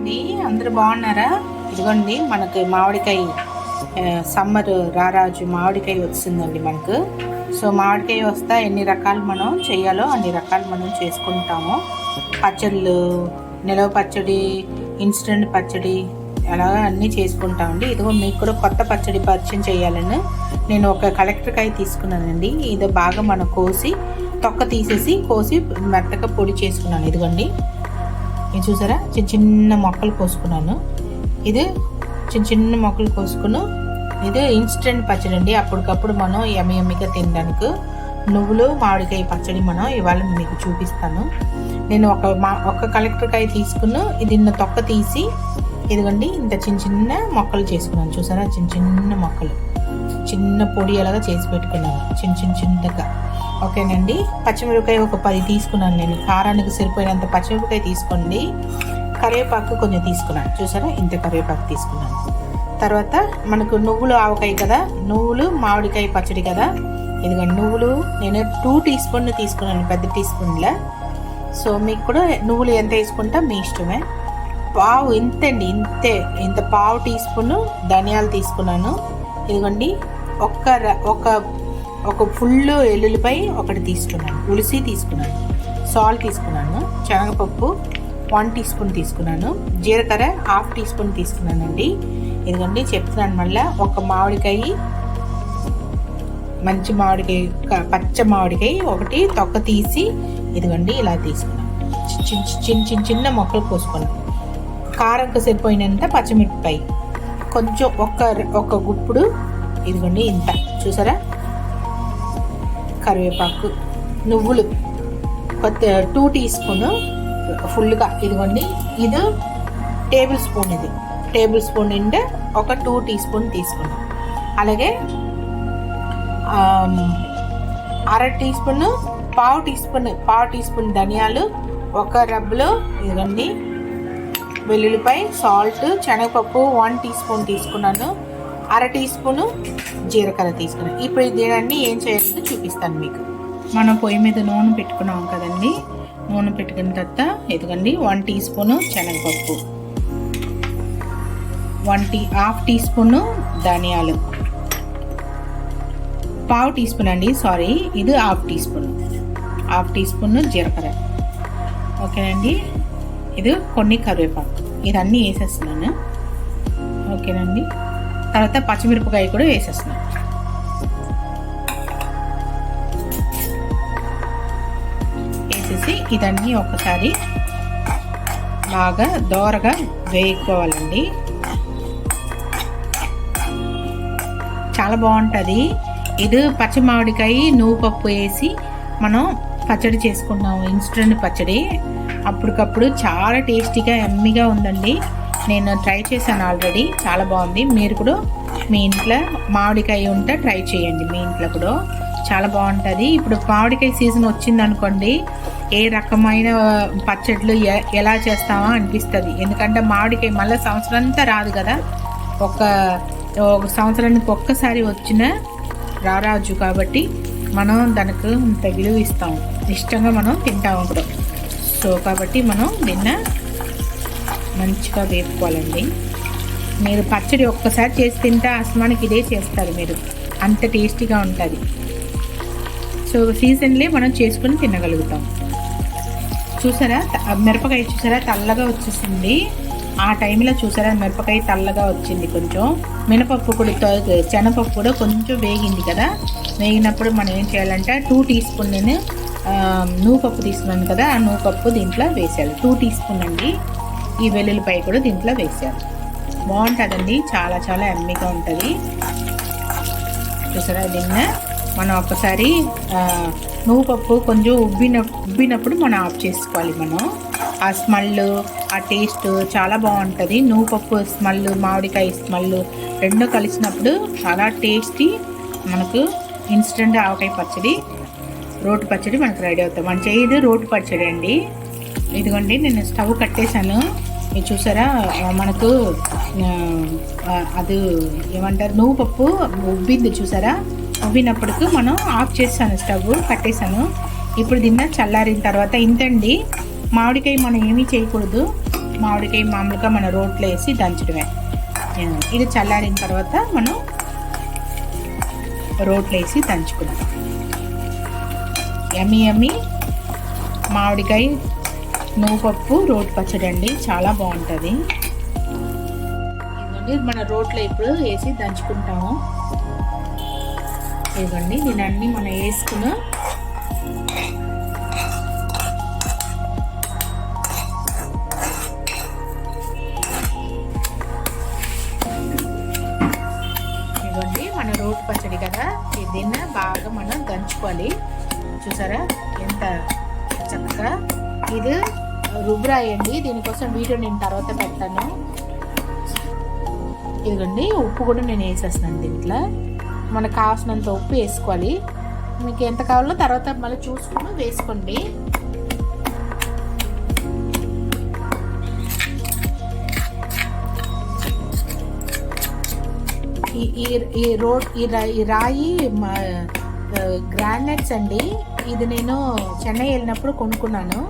అండి అందరూ బాగున్నారా? ఇదిగోండి మనకి మామిడికాయ సమ్మర్ రారాజు మామిడికాయ వచ్చిందండి మనకు. సో మామిడికాయ వస్తా ఎన్ని రకాలు మనం చేయాలో అన్ని రకాలు మనం చేసుకుంటాము. పచ్చళ్ళు నిలవ పచ్చడి ఇన్స్టెంట్ పచ్చడి అలాగా అన్నీ చేసుకుంటామండి. ఇదిగో మీకు కూడా కొత్త పచ్చడి పరిచయం చేయాలని నేను ఒక కలెక్టర్కాయ తీసుకున్నానండి. ఇది బాగా మనం కోసి తొక్క తీసేసి కోసి మెత్తగా పొడి చేసుకున్నాను. ఇదిగోండి. ఇది చూసారా? చిన్న చిన్న మొక్కలు కోసుకున్నాను. ఇది చిన్న చిన్న మొక్కలు కోసుకుని ఇది ఇన్స్టెంట్ పచ్చడి అండి. అప్పటికప్పుడు మనం ఎమ్మి ఎమ్మిగా తినడానికి నువ్వులు మామిడికాయ పచ్చడి మనం ఇవాళ మీకు చూపిస్తాను. నేను ఒక మా ఒక కలెక్టర్కాయ తీసుకుని ఇది తొక్క తీసి ఇదిగోండి ఇంత చిన్న చిన్న మొక్కలు చేసుకున్నాను. చూసారా? చిన్న చిన్న మొక్కలు. చిన్న పొడి అలాగా చేసి పెట్టుకున్నాను. చిన్న చిన్న చిన్నగా. ఓకేనండి. పచ్చిమిరపకాయ ఒక పది తీసుకున్నాను నేను. కారానికి సరిపోయినంత పచ్చిమిరపకాయ తీసుకోండి. కరివేపాకు కొంచెం తీసుకున్నాను. చూసారా? ఇంత కరివేపాకు తీసుకున్నాను. తర్వాత మనకు నువ్వులు ఆవకాయ కదా? నువ్వులు మామిడికాయ పచ్చడి కదా? ఇదిగోండి నువ్వులు. నేను టూ టీ స్పూన్ తీసుకున్నాను పెద్ద టీ స్పూన్లో. సో మీకు కూడా నువ్వులు ఎంత వేసుకుంటా మీ ఇష్టమే. పావు ఇంతండి ఇంతే. ఇంత పావు టీ స్పూన్ ధనియాలు తీసుకున్నాను. ఇదిగోండి ఒక్క ఒక ఒక ఫుల్ ఎల్లుల్లిపై ఒకటి తీసుకున్నాను. ఉలిసి తీసుకున్నాను. సాల్ట్ తీసుకున్నాను. శనగపప్పు వన్ టీ స్పూన్ తీసుకున్నాను. జీలకర్ర హాఫ్ టీ స్పూన్ తీసుకున్నానండి. ఇదిగోండి చెప్తున్నాను మళ్ళీ. ఒక మామిడికాయ మంచి మామిడికాయ పచ్చ మామిడికాయ ఒకటి తొక్క తీసి ఇదిగోండి ఇలా తీసుకున్నాను. చిన్న చిన్న చిన్న చిన్న మొక్కలు కోసుకున్నాను కారంకు సరిపోయినంత పచ్చిమిరపకాయ. కొంచెం ఒక్క ఒక గుప్పుడు. ఇదిగోండి ఇంత. చూసారా? కరివేపాకు నువ్వులు కొత్త టూ టీ స్పూన్ ఫుల్గా ఇదిగోండి. ఇది టేబుల్ స్పూన్ ఇది. టేబుల్ స్పూన్ నిండా ఒక టూ టీ స్పూన్ తీసుకున్నాం. అలాగే అర టీ స్పూన్ పావు టీ స్పూన్ పావు టీ స్పూన్ ధనియాలు ఒక రబ్బులో ఇదిగోండి. వెల్లుల్లిపాయ సాల్ట్ శనగపప్పు వన్ టీ స్పూన్ తీసుకున్నాను. అర టీ స్పూను జీలకర్ర తీసుకున్నాం ఇప్పుడు దీనిని ఏం చేయాలో చూపిస్తాను మీకు. మనం పొయ్యి మీద నూనె పెట్టుకున్నాం కదండి. నూనె పెట్టుకున్న తర్వాత ఎదగండి వన్ టీ స్పూను శనగపప్పు. One tea half teaspoon ధనియాలు. పావు టీ స్పూన్ అండి సారీ ఇది half teaspoon. Half teaspoon జీలకర్ర. ఓకేనండి? ఇది కొన్ని కరివేపాకు. ఇదన్నీ వేసేస్తున్నాను. ఓకేనండి? తర్వాత పచ్చిమిరపకాయ కూడా వేసేస్తున్నాం. వేసేసి ఇదన్నీ ఒకసారి బాగా దోరగా వేసుకోవాలండి చాలా బాగుంటుంది. ఇది పచ్చి మామిడికాయ నువ్వు పప్పు వేసి మనం పచ్చడి చేసుకున్నాము ఇన్స్టెంట్ పచ్చడి. అప్పటికప్పుడు చాలా టేస్టీగా ఎమ్మిగా ఉందండి. నేను ట్రై చేశాను ఆల్రెడీ చాలా బాగుంది. మీరు కూడా మీ ఇంట్లో మామిడికాయ ఉంటే ట్రై చేయండి. మీ ఇంట్లో కూడా. చాలా బాగుంటుంది. ఇప్పుడు మామిడికాయ సీజన్ వచ్చింది అనుకోండి ఏ రకమైన పచ్చళ్ళు ఎ- ఎలా చేస్తామో అనిపిస్తుంది. ఎందుకంటే మామిడికాయ మళ్ళీ సంవత్సరం అంతా రాదు కదా. ఒక ఒక సంవత్సరానికి ఒక్కసారి వచ్చిన రారాజు కాబట్టి మనం దానికి తగిలి విలువ ఇస్తాం. ఇష్టంగా మనం తింటాము కూడా. సో కాబట్టి మనం నిన్న మంచిగా వేపుకోవాలండి. మీరు పచ్చడి ఒక్కసారి చేసి తింటే అసమానికి ఇదే చేస్తారు మీరు. అంత టేస్టీగా ఉంటుంది. సో సీజన్లే మనం చేసుకుని తినగలుగుతాం. చూసారా? మిరపకాయ చూసారా? తెల్లగా వచ్చేసింది. ఆ టైంలో చూసారా? మిరపకాయ తెల్లగా వచ్చింది కొంచెం. మినపప్పు కూడా శనపప్పు కూడా కొంచెం వేగింది కదా. వేగినప్పుడు మనం ఏం చేయాలంటే టూ టీ స్పూన్ నేను నూపప్పు తీసుకున్నాను కదా ఆ నూపప్పు దీంట్లో వేసేయాలి. టూ టీ స్పూన్ అండి. ఈ వెల్లుల్లిపాయ కూడా దీంట్లో వేసాను. బాగుంటుందండి. చాలా చాలా ఎమ్మిగా ఉంటుంది. చూసారా నిన్న మనం ఒకసారి నువ్వు పప్పు కొంచెం ఉబ్బిన ఉబ్బినప్పుడు మనం ఆఫ్ చేసుకోవాలి మనం. ఆ స్మెల్ ఆ టేస్ట్ చాలా బాగుంటుంది. నువ్వు పప్పు స్మెల్ మామిడికాయ స్మెల్ రెండు కలిసినప్పుడు చాలా టేస్టీ మనకు ఇన్స్టెంట్ ఆవకాయ పచ్చడి రోటి పచ్చడి మనకు రెడీ అవుతాం మన చేయదు రోటి పచ్చడి అండి. ఇదిగోండి నేను స్టవ్ కట్టేశాను. ఇది చూసారా? మనకు అది ఏమంటారు? నువ్వు పప్పు ఉబ్బింది చూసారా? ఉబ్బినప్పటికి మనం ఆఫ్ చేసాను స్టవ్ కట్టేశాను. ఇప్పుడు దీన్ని చల్లారిన తర్వాత ఇంతండి మామిడికాయ మనం ఏమీ చేయకూడదు. మామిడికాయ మామూలుగా మన రోట్లో వేసి దంచడమే. ఇది చల్లారిన తర్వాత మనం రోట్లో వేసి దంచుకున్నాం ఎమ్మి ఎమ్మి మామిడికాయ నువ్వుపప్పు రోడ్ పచ్చడి అండి. చాలా బాగుంటుంది. ఇదిగోండి మన రోట్లో ఇప్పుడు వేసి దంచుకుంటాము. ఇదిగోండి దీని అన్ని మనం వేసుకుని ఇదిగోండి మన రోడ్ పచ్చడి కదా. దీన్ని బాగా మనం దంచుకోవాలి. చూసారా? ఎంత చక్కగా ఇది రుబ్రాయి అండి. దీనికోసం వీడియో నేను తర్వాత పెడతాను. ఇదిగోండి ఉప్పు కూడా నేను వేసేస్తున్నాను దీంట్లో. మనకు కావాల్సినంత ఉప్పు వేసుకోవాలి. మీకు ఎంత కావాలో తర్వాత మళ్ళీ చూసుకుని వేసుకోండి. ఈ ఈ రోడ్ ఈ రాయి గ్రానైట్స్ అండి. ఇది నేను చెన్నై వెళ్ళినప్పుడు కొనుక్కున్నాను.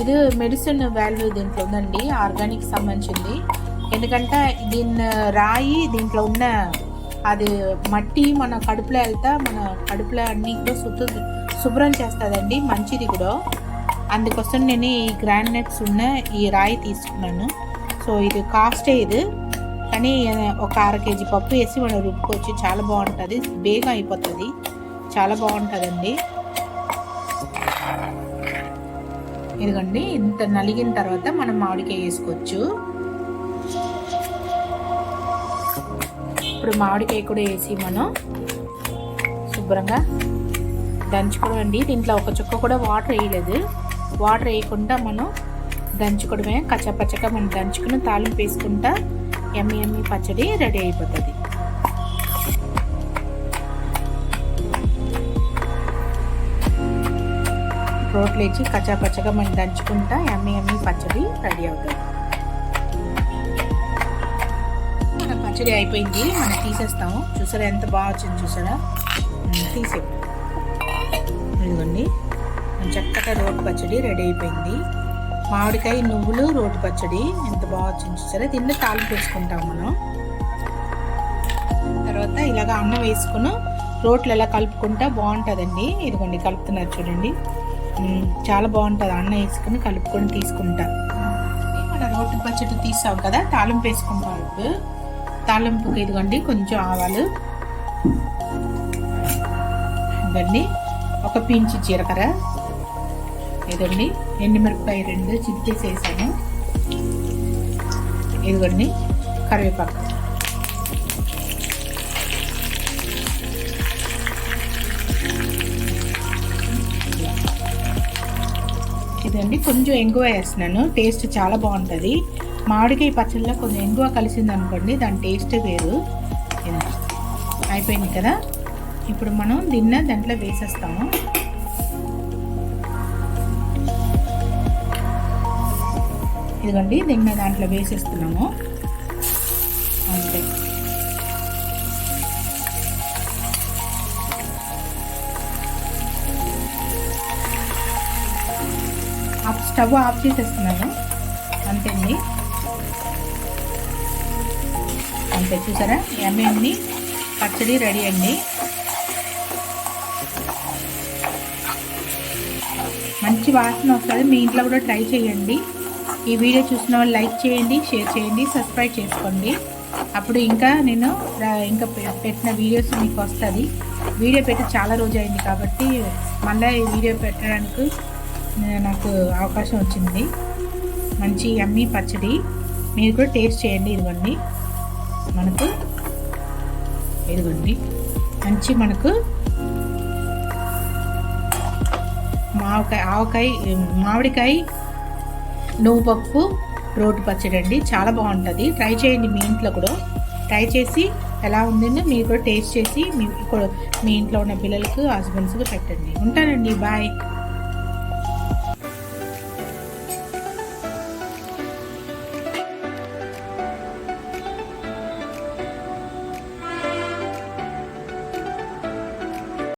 ఇది మెడిసిన్ వాల్యూ దీంట్లో ఉందండి ఆర్గానిక్ సంబంధించింది. ఎందుకంటే దీన్ని రాయి దీంట్లో ఉన్న అది మట్టి మన కడుపులో వెళ్తా మన కడుపులో అన్ని కూడా శుద్ధ శుభ్రం చేస్తుందండి మంచిది కూడా. అందుకోసం నేను ఈ గ్రానైట్స్ ఉన్న ఈ రాయి తీసుకున్నాను. సో ఇది కాస్టే ఇది కానీ ఒక అర కేజీ పప్పు వేసి మనం రుబ్బుకోవచ్చు చాలా బాగుంటుంది బేగా అయిపోతుంది చాలా బాగుంటుందండి. ఇదిగండి ఇంత నలిగిన తర్వాత మనం మామిడికాయ వేసుకోవచ్చు. ఇప్పుడు మామిడికాయ కూడా వేసి మనం శుభ్రంగా దంచుకోవడం దీంట్లో ఒక చుక్క కూడా వాటర్ వేయలేదు. వాటర్ వేయకుండా మనం దంచుకోవడమే కచ్చపచ్చగా మనం దంచుకుని తాలింపు వేసుకుంటా ఎమ్మి ఎమ్మి పచ్చడి రెడీ అయిపోతుంది. రోట్లు వేసి కచ్చాపచ్చగా మనం దంచుకుంటా ఎమ్మి ఎమ్మి పచ్చడి రెడీ అవుతుంది. మన పచ్చడి అయిపోయింది మనం తీసేస్తాము. చూసారా ఎంత బాగా వచ్చింది చూసారా? తీసే ఇదిగోండి. చక్కగా రోటి పచ్చడి రెడీ అయిపోయింది. మామిడికాయ నువ్వులు రోటి పచ్చడి ఎంత బాగా వచ్చింది చూసారా? దీన్ని తాలింపు వేసుకుంటాం మనం. తర్వాత ఇలాగ అన్నం వేసుకుని రోట్లు ఎలా కలుపుకుంటా బాగుంటుందండి. ఇదిగోండి కలుపుతున్నారు చూడండి. చాలా బాగుంటుంది. అన్నం వేసుకుని కలుపుకొని తీసుకుంటా. మన రోటి పచ్చడి తీసావు కదా తాలింపు వేసుకుంటాం ఇప్పుడు తాలింపుకి ఇదిగోండి కొంచెం ఆవాలు. ఇదండి ఒక పించి జీలకర్ర. ఇదండి ఎండుమిరపకాయ రెండు చిటికేసి వేసాను ఇదిగోండి కరివేపాకు. ఇదండి. కొంచెం ఎంగువ వేస్తున్నాను. టేస్ట్ చాలా బాగుంటుంది. మామిడికాయ పచ్చళ్ళ కొంచెం ఎంగువ కలిసింది అనుకోండి దాని టేస్ట్ వేరు. అయిపోయింది కదా? ఇప్పుడు మనం దిన్న దాంట్లో వేసేస్తాము. ఇదిగోండి దిన్న దాంట్లో వేసేస్తున్నాము. స్టవ్ ఆఫ్ చేసేస్తున్నాను. అంతే అండి అంతే చూసారా? ఎమ్మెమ్ని పచ్చడి రెడీ అండి మంచి వాసన వస్తుంది. మీ ఇంట్లో కూడా ట్రై చేయండి. ఈ వీడియో చూసిన వాళ్ళు లైక్ చేయండి షేర్ చేయండి సబ్స్క్రైబ్ చేసుకోండి. అప్పుడు ఇంకా నేను ఇంకా పెట్టిన వీడియోస్ మీకు వస్తుంది. వీడియో పెట్టి చాలా రోజు అయింది కాబట్టి మళ్ళీ వీడియో పెట్టడానికి నాకు అవకాశం వచ్చింది. మంచి అమ్మి పచ్చడి. మీరు కూడా టేస్ట్ చేయండి ఇదిగోండి. మనకు ఇదిగోండి. మంచి మనకు మావకాయ ఆవకాయ మామిడికాయ నువ్వు పప్పు రోటి పచ్చడి అండి. చాలా బాగుంటుంది. ట్రై చేయండి మీ ఇంట్లో కూడా. ట్రై చేసి ఎలా ఉందో మీరు కూడా టేస్ట్ చేసి మీ మీ ఇంట్లో ఉన్న పిల్లలకు హస్బెండ్స్కి పెట్టండి. ఉంటానండి. బాయ్.